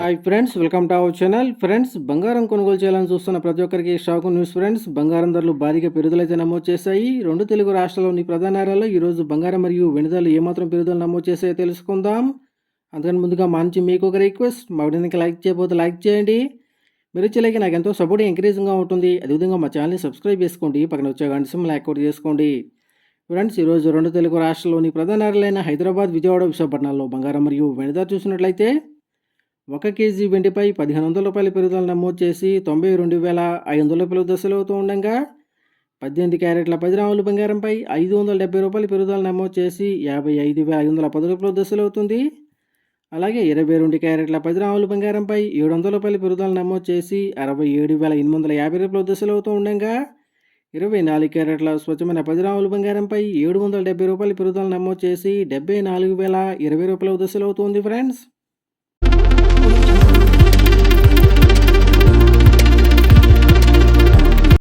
Hi friends welcome to our channel friends బంగారం కొనుగోలు చేయాలని చూస్తున్న ప్రతి ఒక్కరికి షాకు న్యూస్ ఫ్రెండ్స్ బంగారం ధరలు భారీగా పెరుగుదలైతే నమోదు చేశాయి. రెండు తెలుగు రాష్ట్రాల్లోని ప్రధాన నగరాల్లో ఈరోజు బంగారం మరియు వెనుదలు ఏమాత్రం పెరుగుదల నమోదు చేసాయో తెలుసుకుందాం. అందుకని ముందుగా మా నుంచి మీకు ఒక రిక్వెస్ట్ మా వీడియోకి లైక్ చేయకపోతే లైక్ చేయండి. మీరు వచ్చేలాగే నాకు ఎంతో సపోర్ట్ ఎంకరేజింగ్గా ఉంటుంది. అదేవిధంగా మా ఛానల్ని సబ్స్క్రైబ్ చేసుకోండి. పక్కన వచ్చే గంట సింహలు యాక్టివేట్ చేసుకోండి. ఫ్రెండ్స్ ఈరోజు రెండు తెలుగు రాష్ట్రాల్లోని ప్రధాన నగరాలైన హైదరాబాద్ విజయవాడ విశాఖపట్నాల్లో బంగారం మరియు వెండి ధర చూసినట్లయితే ఒక కేజీ వెండిపై పదిహేను వందల రూపాయల పెరుగుదల నమోదు చేసి తొంభై రెండు వేల ఐదు వందల రూపాయల దశలు అవుతూ ఉండగా పద్దెనిమిది క్యారెట్ల పది రాములు బంగారంపై ఐదు వందల డెబ్బై రూపాయల పెరుగుదల నమోదు చేసి యాభై ఐదు వేల ఐదు వందల పది రూపాయల దశలు అవుతుంది. అలాగే ఇరవై రెండు క్యారెట్ల పది రాములు బంగారంపై ఏడు వందల రూపాయల పెరుగుదల నమోదు చేసి అరవై ఏడు వేల ఎనిమిది వందల యాభై రూపాయల దశలు అవుతూ ఉండగా ఇరవై నాలుగు క్యారెట్ల స్వచ్ఛమైన పదిరాములు బంగారంపై ఏడు వందల డెబ్బై రూపాయల పెరుగుదల నమోదు చేసి డెబ్బై నాలుగు వేల ఇరవై రూపాయల దశలవుతుంది ఫ్రెండ్స్